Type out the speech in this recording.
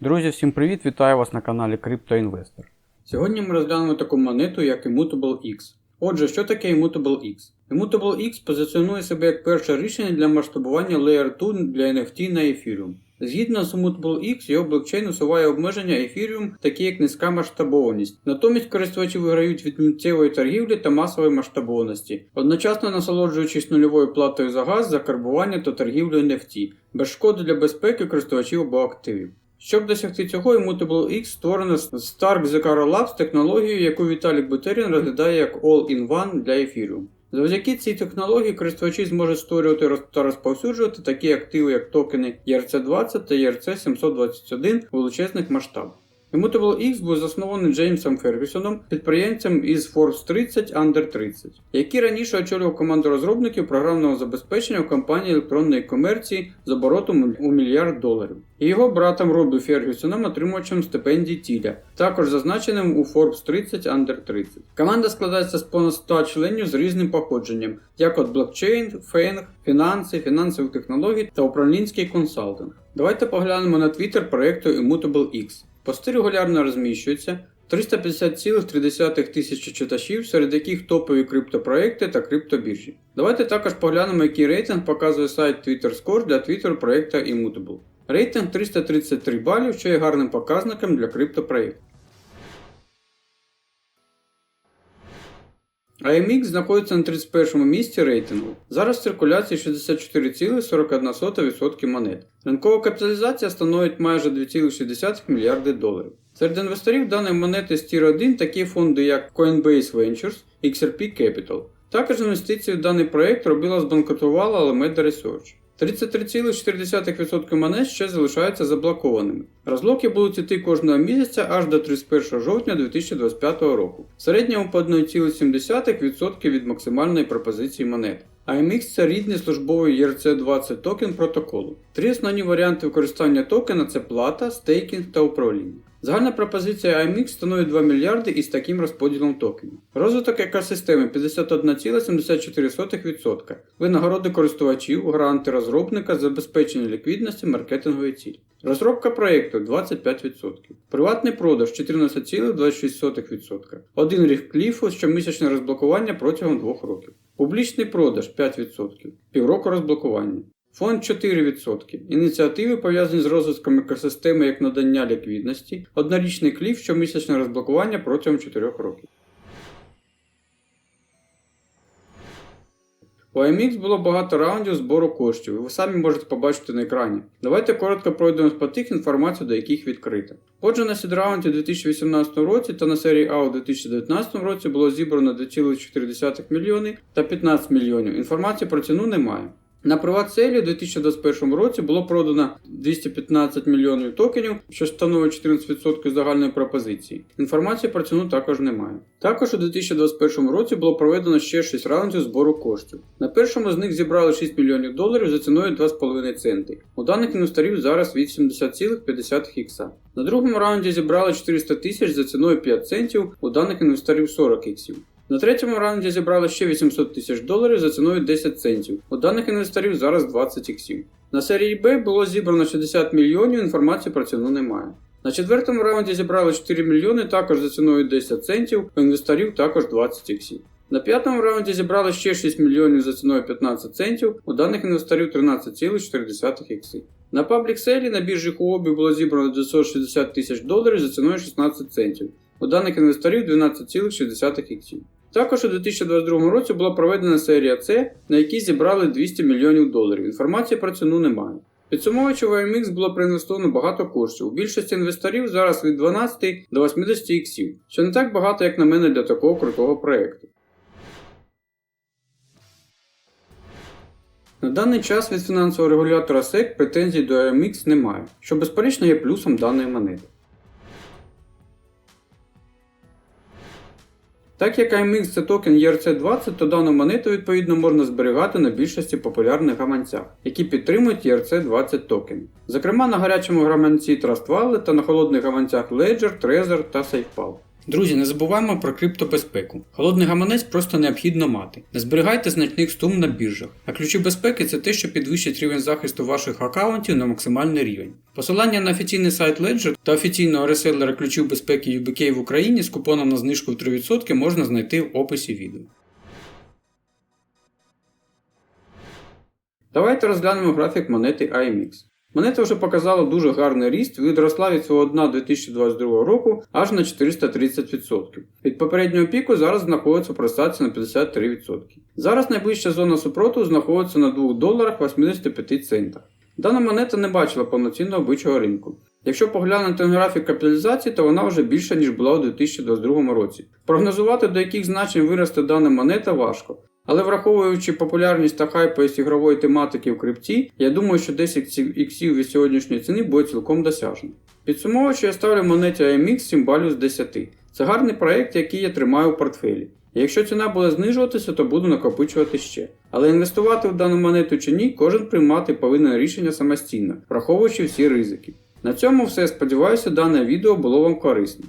Друзі, всім привіт! Вітаю вас на каналі CryptoInvestor. Сьогодні ми розглянемо таку монету, як Immutable X. Отже, що таке Immutable X? Immutable X позиціонує себе як перше рішення для масштабування Layer 2 для NFT на Ethereum. Згідно з Immutable X, його блокчейн усуває обмеження Ethereum, такі як низька масштабованість. Натомість користувачі виграють від миттєвої торгівлі та масової масштабованості, одночасно насолоджуючись нульовою платою за газ, закарбування та торгівлю NFT, без шкоди для безпеки користувачів або активів. Щоб досягти цього, Immutable X створено Stark Zekaro Labs технологією, яку Віталік Бутерін розглядає як All-in-One для Ethereum. Завдяки цій технології користувачі зможуть створювати та розповсюджувати такі активи, як токени ERC20 та ERC721 у величезних масштабах. Immutable X був заснований Джеймсом Фергюсоном, підприємцем із Forbes 30 Under 30, який раніше очолював команду розробників програмного забезпечення у компанії електронної комерції з оборотом у мільярд доларів, і його братом Робі Фергюсоном, отримувачем стипендій Тіля, також зазначеним у Forbes 30 Under 30. Команда складається з понад 100 членів з різним походженням, як от блокчейн, фейнг, фінанси, фінансові технології та управлінський консалтинг. Давайте поглянемо на твіттер проєкту Immutable X. Пости регулярно розміщуються. 350,3 тисячі читачів, серед яких топові криптопроекти та криптобіржі. Давайте також поглянемо, який рейтинг показує сайт Twitter Score для Twitter проекту Immutable. Рейтинг 333 балів, що є гарним показником для криптопроєктів. AMX знаходиться на 31 місці рейтингу. Зараз в циркуляції 64,41% монет. Ринкова капіталізація становить майже 2,6 мільярди доларів. Серед інвесторів даної монети з Tier 1 такі фонди, як Coinbase Ventures, XRP Capital. Також інвестиції в даний проект робила збанкрутувала Alameda Research. 33,4% монет ще залишаються заблокованими. Розлоки будуть йти кожного місяця аж до 31 жовтня 2025 року. В середньому по 1,7% від максимальної пропозиції монет. AMX це рідний службовий ERC20 токен протоколу. Три основні варіанти використання токена це плата, стейкінг та управління. Загальна пропозиція AMX становить 2 мільярди із таким розподілом токенів. Розвиток екосистеми 51,74%. Винагороди користувачів, гранти розробника, забезпечення ліквідності, маркетингові цілі. Розробка проєкту 25%. Приватний продаж 14,26%. Один рік кліфу, щомісячне розблокування протягом 2 років. Публічний продаж 5%. Півроку розблокування. Фонд 4%. Ініціативи пов'язані з розвитком екосистеми як надання ліквідності, однорічний кліф, щомісячне розблокування протягом 4 років. У IMX було багато раундів збору коштів, і ви самі можете побачити на екрані. Давайте коротко пройдемо по тих інформацію, до яких відкрито. Отже, на сідраунді у 2018 році та на серії А у 2019 році було зібрано 2,4 мільйони та 15 мільйонів. Інформації про ціну немає. На приват-селі у 2021 році було продано 215 мільйонів токенів, що становить 14% загальної пропозиції. Інформації про ціну також немає. Також у 2021 році було проведено ще 6 раундів збору коштів. На першому з них зібрали 6 мільйонів доларів за ціною 2,5 центи. У даних інвесторів зараз 80,50 ікса. На другому раунді зібрали 400 тисяч за ціною 5 центів, у даних інвесторів 40 іксів. На третьому раунді зібрали ще 800 тисяч доларів за ціною 10 центів. У даних інвесторів зараз 20 іксів. На серії Б було зібрано 60 мільйонів, інформації про ціну немає. На четвертому раунді зібрали 4 мільйони також за ціною 10 центів, у інвесторів також 20 іксів. На п'ятому раунді зібрали ще 6 мільйонів за ціною 15 центів, у даних інвесторів 13,4 ікси. На паблік селі на біржі Huobi було зібрано 960 тисяч доларів за ціною 16 центів, у даних інвесторів 12,6 іксів. Також у 2022 році була проведена серія С, на якій зібрали 200 мільйонів доларів. Інформації про ціну немає. Підсумовуючи, в AMX було проінвестовано багато коштів. У більшості інвесторів зараз від 12 до 80 іксів, що не так багато, як на мене, для такого крутого проєкту. На даний час від фінансового регулятора SEC претензій до AMX немає, що безперечно є плюсом даної монети. Так як IMX це токен ERC20, то дану монету відповідно можна зберігати на більшості популярних гаманцях, які підтримують ERC20 токен. Зокрема на гарячому гаманці Trust Wallet та на холодних гаманцях Ledger, Trezor та SafePal. Друзі, не забуваємо про криптобезпеку. Холодний гаманець просто необхідно мати. Не зберігайте значних сум на біржах. А ключі безпеки це те, що підвищить рівень захисту ваших аккаунтів на максимальний рівень. Посилання на офіційний сайт Ledger та офіційного реселера ключів безпеки UBK в Україні з купоном на знижку в 3% можна знайти в описі відео. Давайте розглянемо графік монети AMX. Монета вже показала дуже гарний ріст, відросла від свого дна 2022 року аж на 430%. Від попереднього піку зараз знаходиться просадці на 53%. Зараз найближча зона супротиву знаходиться на 2 доларах 85 центах. Дана монета не бачила повноцінного бичого ринку. Якщо поглянути на графік капіталізації, то вона вже більша, ніж була у 2022 році. Прогнозувати, до яких значень виросте дана монета важко. Але враховуючи популярність та хайповість ігрової тематики в крипті, я думаю, що 10 іксів від сьогоднішньої ціни буде цілком досяжно. Підсумовуючи, я ставлю монеті AMX 7 балів з 10. Це гарний проект, який я тримаю в портфелі. Якщо ціна буде знижуватися, то буду накопичувати ще. Але інвестувати в дану монету чи ні, кожен приймати повинен рішення самостійно, враховуючи всі ризики. На цьому все. Сподіваюся, дане відео було вам корисним.